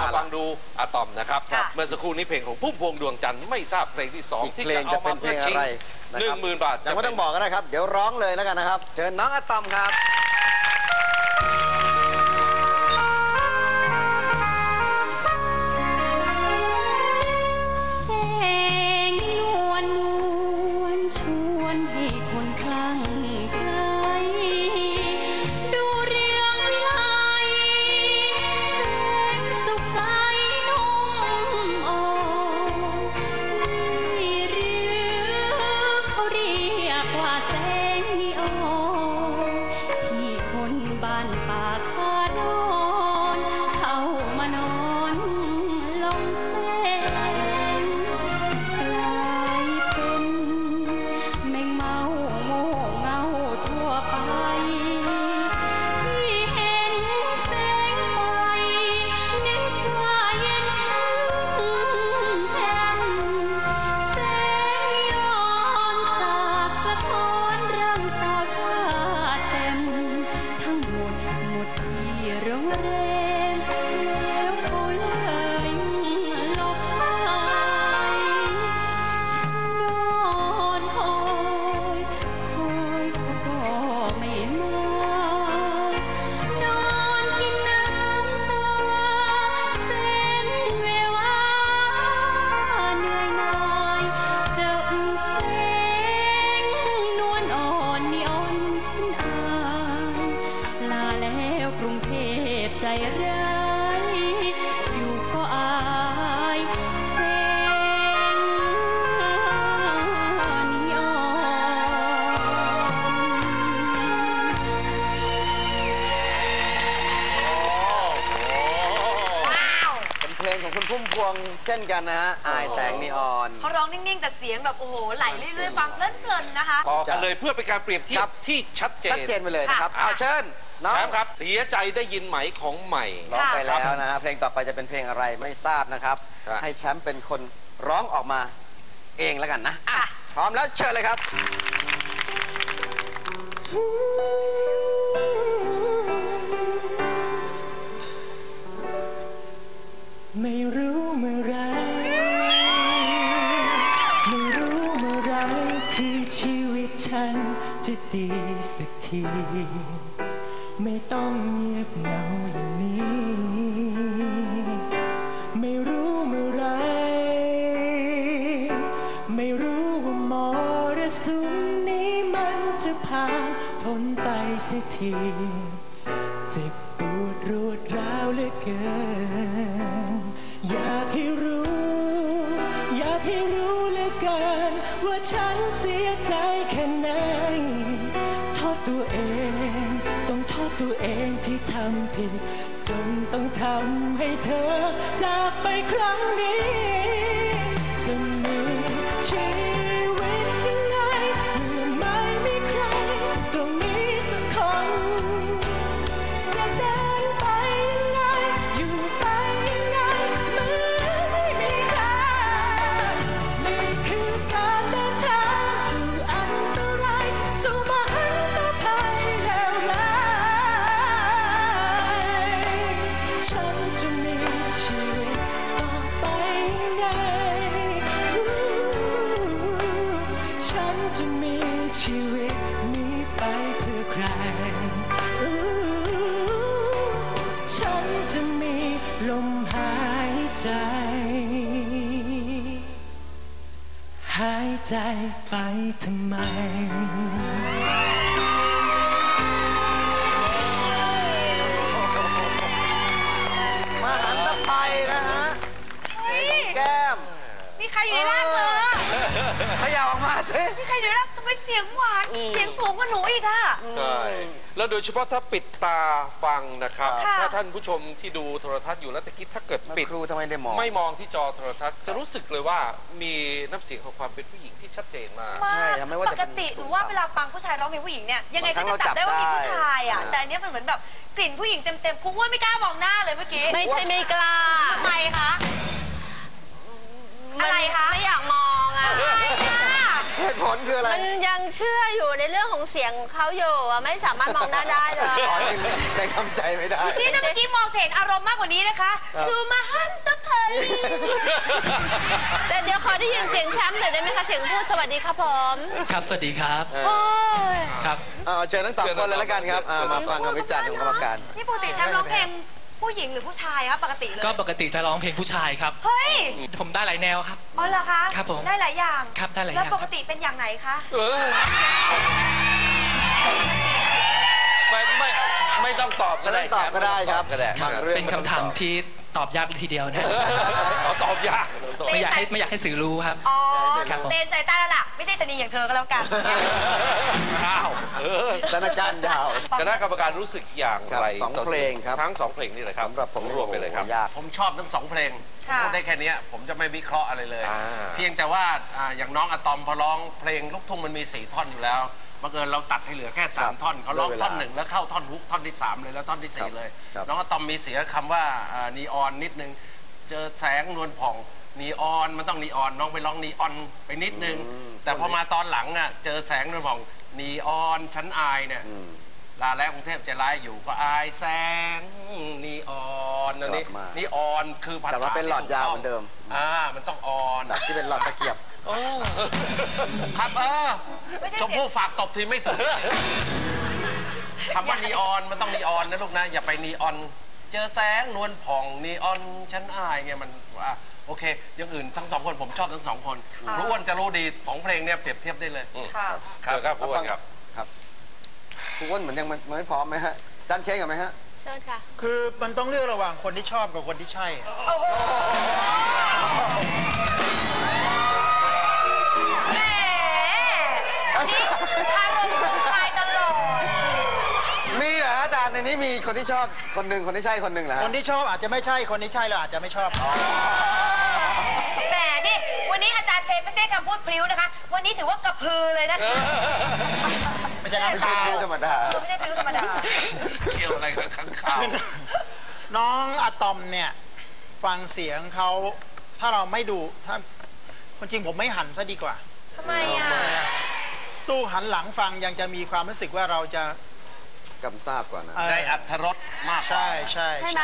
มาฟังดูอะตอมนะครับค่ะเมื่อสักครู่นี้เพลงของพุ่มพวงดวงจันทร์ไม่ทราบเพลงที่สองอีกที่เพลจะงเอาจะเป็มานเพลเพื่องชิงอะไรนะหนึ่คงรับหมื่นบาทยังไม่ต้องบอกก็ได้ครับ เดี๋ยวร้องเลยแล้วกันนะครับ เชิญน้องอะตอมครับ รีย กรุงเทพใจร้า คุณพุ่มพวงเช่นกันนะฮะอายแสงนีออน เขาร้องนิ่งๆ แต่เสียงแบบโอ้โหไหลเรื่อยๆฟังเพลินๆนะคะ ต่อกันเลยเพื่อเป็นการเปรียบเทียครับ บที่ชัดเจนชัดเจนไปเลยนะครับค่ะ เอาเชิญน้องแชมป์ครับ เสียใจได้ยินไหมของใหม่ ร้องไปครัแล้วบนะฮะเพลงต่อไปจะเป็นเพลงอะไรไม่ทราบนะครับ ครับ ให้แชมป์เป็นคนร้องออกมาเองแล้วกันนะอะค่ะพร้อมแล้วเชิญเลยครับ ไม่รู้เมื่อไร ไม่รู้เมื่อไรที่ชีวิตฉันจะดีสักที ไม่ต้องเงียบเหงาอย่างนี้ ไม่รู้เมื่อไร ไม่รู้ว่ามรสุมนี้มันจะผ่านพ้นไปสียที เจ็บปวดรวดร้าวเหลือเกิน ฉันเสียใจแค่ไหนโทษตัวเอง ต้องโทษตัวเองที่ทำผิด จนต้องทำให้เธอจากไปครั้งนี้ จะมีชีวิ ใจไปทำไม มาหันตะไคร้นะฮะเพลงของแก้ม มีใครอยู่ในร่างเธอขยับออกมาสิ มีใครอยู่ในร่างทำไมเสียงหวาน เสียงสูงกว่าหนูอีกอะใช่ แล้วโดยเฉพาะถ้าปิดตาฟังนะครับค่ะถ้าท่านผู้ชมที่ดูโทรทัศน์อยู่แล้วตะกี้ถ้าเกิดปิปิดดครูทำไมได้มองไม่มองที่จอโทรทัศน์จะรู้สึกเลยว่ามีน้ำเสียงของความเป็นผู้หญิงที่ชัดเจนมาก ใช่ครับไม่ว่าปจะกเป็นติหนูว่าเวลาฟังผู้ชายร้องเพลงผู้หญิงเนี่ยยังไงก็จะจับได้ว่ามีผู้ชายอะบางครั้งเราจับได้แต่อันเนี้ยมันเหมือนแบบกลิ่นผู้หญิงเต็มๆครูอ้วนไม่กล้ามองหน้าเลยเมื่อกี้ไม่ใช่ไม่กล้าทำไมคะ อะไรคะไม่อยากมองอะอะไรคะเหตุผลคืออะไรมันยังเชื่ออยู่ในเรื่องของเสียงเขาอยู่อะไม่สามารถมองหน้าได้เลย อ๋อยังยังทำใจไม่ได้ นี่นะเมื่อกี้มองจะเห็นอารมณ์มากกว่านี้นะคะซูมาฮันตับไทยแต่เดี๋ยวขอได้ยินเสียงแชมป์หน่อยได้ไหมคะ เสียงพูดสวัสดีครับผมครับสวัสดีครับโอ้ยครับ เอาเชิญทั้งสองคนเลยแล้วกันครับอ่ามาฟังคำวิจารณ์ของกรรมการ นี่ปกติแชมป์ร้องเพลง ผู้หญิงหรือผู้ชายครับปกติเลยก็ปกติจะร้องเพลงผู้ชายครับ เฮ้ยผมได้หลายแนวครับ อ๋อเหรอคะครับผมได้หลายอย่างครับได้หลายแล้วอย่างปกติเป็นอย่างไหนคะเออไม่ไม่ไม่ต้องตอบก็ได้ไม่ต้องตอบก็ได้ครับก็ได้บางเรื่องเป็นคำถามที่ตอบยากทีเดียวนะเอาตอบยากไม่อยากให้ไม่อยากให้สื่อรู้ครับอ๋อครับผมเตนใส่ใต้แล้วล่ะไม่ใช่ชะนีอย่างเธอก็แล้วกันอ้าว เออสถานการณ์ยาว คณะกรรมการรู้สึกอย่างไรครับสองต่เพลงครับ ทั้งสองเพลงนี่แหละครับสำหรับผมรวมไปเลยครับ ยาก ผมชอบทั้งสองเพลงค่ะ พูดได้แค่เนี้ยผมจะไม่วิเคราะห์อะไรเลย อ่า เพียงแต่ว่าอ่าอย่างน้องอะตอมพอร้องเพลงลูกทุ่งมันมีสี่ท่อนอยู่แล้วบังเอิญเราตัดให้เหลือแค่สามครับท่อนเขาร้องด้วยเวลาท่อนหนึ่งแล้วเข้าท่อนฮุกท่อนที่สามเลยแล้วท่อนที่สี่ครับเลย ครับน้องอะตอมมีเสียคำว่านีออนนิดนึง เจอแสงนวลผ่องนีออนมันต้องนีออนน้องไปร้องนีออนไปนิดนึง แต่พอมาตอนหลังอะเจอแสงนวลผ่อง นีออนชั้นอายเนี่ยอืมลาแล้วกรุงเทพจะร้ายอยู่ก็อายแสงนีออนอันนี้ชอบมาก นีออนคือภาษาแต่ว่าเป็นหลอดยาวเหมือนเดิมอ่ามันต้องออนจากที่เป็นหลอดตะเกียบครับเออไม่ใช่ชมเสียพู่งฝากตบทีไม่ถูกคำว่านีออนมันต้องนีออนนะลูกนะอย่าไปนีออน เจอแสงนวลผ่องนีออนชั้นอายไงมันว่า โอเคอยังอื่นทั้งสองคนผมชอบทั้งสองคนครูอ้วนจะรู้ดีสองเพลงเนี่ยเปรียบเทียบได้เลยค่ะครับครับมาพูดฟังครับครับคุณอ้วนเหมือนยังไม่ไม่พร้อมไหมฮะจันเช็คกันไหมฮะเชิญค่ะ คือมันต้องเลือกระหว่างคนที่ชอบกับคนที่ใช่อะแหมนี่คารมของชายตลอดมีเหรอฮะอาจารย์ในนี้มีคนที่ชอบคนหนึ่งคนที่ใช่คนหนึ่งเหรอฮะคนที่ชอบอาจจะไม่ใช่คนที่ใช่เราอาจจะไม่ชอบ ชนไม่ใช่คำพูดพลิ้วนะคะ วันนี้ถือว่ากระพือเลยนะคะ ไม่ใช่ไม่ใช่ดูธรรมดา ไม่ใช่พลิ้วธรรมดา เกี่ยวอะไรกับข้างข่าว น้องอะตอมเนี่ย ฟังเสียงเขาถ้าเราไม่ดูถ้าคนจริงผมไม่หันซะดีกว่า ทำไมอะ สู้หันหลังฟังยังจะมีความรู้สึกว่าเราจะกำทราบกว่านะเอ่อได้อัธรสมากกว่า ใช่ใช่ ใช่ไหม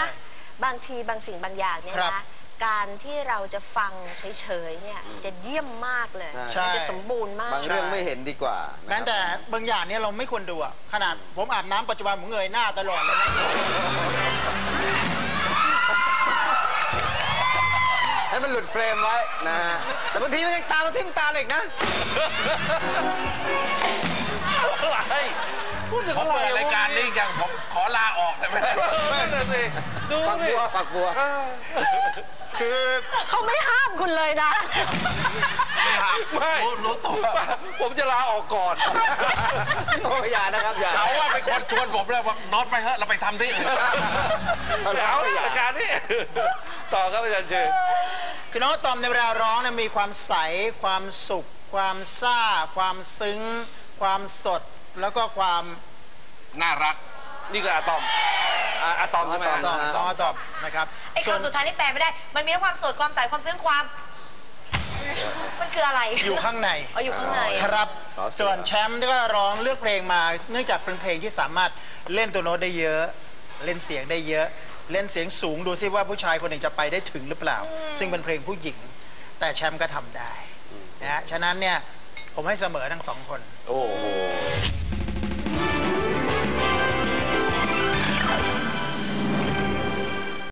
บางทีบางสิ่งบางอย่างเนี่ยครับ นะ การที่เราจะฟังเฉยๆเนี่ยจะเยี่ยมมากเลยใช่ มันจะสมบูรณ์มาก บางเรื่องไม่เห็นดีกว่านะครับแม้แต่บางอย่างเนี่ยเราไม่ควรดูอะขนาดผมอาบน้ำปัจจุบันผมเงยหน้าตลอดเลยนะให้มันหลุดเฟรมไว้นะฮะแต่บางทีมันยังตามมาทิ่มตาเหล็กนะ อะไรพูดถึงผอะมไรเปิดรายการนี้ยังผมขอลาออกได้ไหม นั่นน่ะสิ ดูฝักดิ บัวฝักบัวเออ คือเขาไม่ห้ามคุณเลยนะ ไม่รู้รู้ตัวผมจะลาออกก่อนโอ้ยอย่านะครับอย่าเขาว่าเป็นคนชวนผมเลยว่าน็อตไปเถอะเราไปทำที่อื่นเอาแล้เอาวละอย่ารายการนี้ต่อครับอาจารย์เชยคือน้องอะตอมในเวลาร้องเนี่ยมีความใสความสุข ความซ่า ความซึ้ง ความสดแล้วก็ความน่ารักนี่คืออะตอม อะอะตอมใช่ไหมอะตอมฮะนะน้องอะตอมนะครับไอ้ส่วนคำสุดท้ายนี่แปลไม่ได้ มันมีทั้งความสดความใสความซึ้งความ มันคืออะไรอยู่ข้างใน อ๋ออยู่ข้างใน ครับ สอเสือ ส่วนแชมป์ก็ร้องเลือกเพลงมา เนื่องจากเป็นเพลงที่สามารถเล่นตัวโน้ตได้เยอะ เล่นเสียงได้เยอะ เล่นเสียงสูงดูซิว่าผู้ชายคนหนึ่งจะไปได้ถึงหรือเปล่า ซึ่งเป็นเพลงผู้หญิง แต่แชมป์ก็ทำได้นะฮะฉะนั้นเนี่ยผมให้เสมอทั้งสองคน โอ้โห